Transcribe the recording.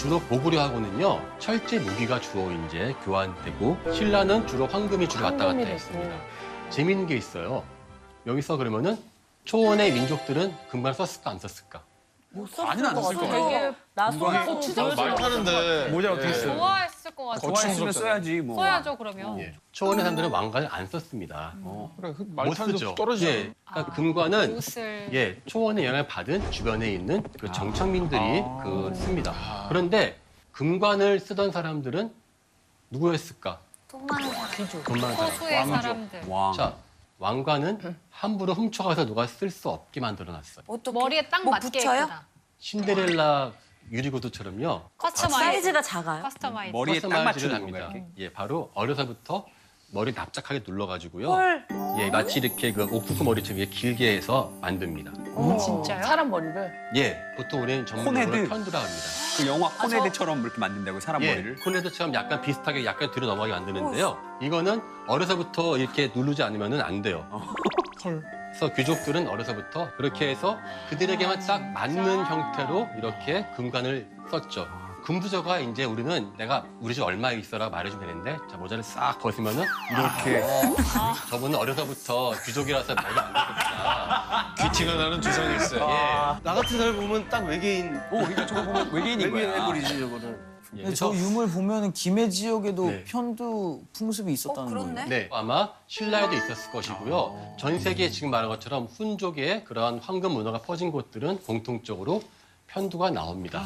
주로 보구려하고는요 철제 무기가 주로 이제 교환되고 신라는 주로 황금이 주로 왔다 갔다 황금이. 했습니다. 재미있는 게 있어요. 여기서 그러면은 초원의 민족들은 금관을 썼을까 안 썼을까? 많이는 안 썼을 것 같아요. 되게 나소하고 어, 말 타는데 모자 어떻게 써요? 좋아했 같아요. 좋아했으면 써야지 뭐. 써야죠 그러면. 예. 초원의 사람들은 왕관을 안 썼습니다. 어. 그래 못말 타는데 쓰죠. 떨어지죠. 예. 그러니까 금관은 옷을 예, 초원의 영향을 받은 주변에 있는 그 정착민들이 아. 그 씁니다. 그런데 금관을 쓰던 사람들은 누구였을까? 돈 많은 사람. 돈 많은 사람. 소수의 왕이죠. 사람들. 왕. 자, 왕관은 함부로 훔쳐가서 누가 쓸 수 없게 만들어놨어요. 어떻게? 머리에 딱 뭐 맞게 붙여요? 신데렐라 유리구두처럼요. 커스터마이즈. 사이즈가 작아요? 커스터마이즈. 머리에 딱 맞추는. 건가 이렇게? 예, 바로 어려서부터 머리 납작하게 눌러가지고요. 헐. 예, 마치 이렇게 그 옥수수 머리처럼 이렇게 길게 해서 만듭니다. 어, 진짜요? 사람 머리를. 예, 보통 우리는 전문적으로 코네드. 편두라 합니다. 그 영화 저- 코네드처럼 이렇게 만든다고 사람 예, 머리를. 코네드처럼 약간 비슷하게 약간 뒤로 넘어가게 만드는데요. 이거는 어려서부터 이렇게 누르지 않으면 안 돼요. 그래서 귀족들은 어려서부터 그렇게 해서 그들에게만 딱 맞는 형태로 이렇게 금관을 썼죠. 금부저가 이제 우리는 내가 우리 집 얼마 있어라 말해주면 되는데 자 모자를 싹 벗으면은 이렇게. 저분은 어려서부터 귀족이라서 머리 안 됐구나. 귀티가 나는 주성일세. 예. 나 같은 사람 보면 딱 외계인 어, 그러니까 저거 보면 외계인인 외계인 거야. 애벌이지 저거는. 예, 근데 저 유물 보면 김해 지역에도 네. 편두 풍습이 있었다는 어, 그렇네. 거예요. 네, 아마 신라에도 있었을 것이고요. 전 세계에 지금 말한 것처럼 훈족의 그러한 황금 문화가 퍼진 곳들은 공통적으로 편두가 나옵니다.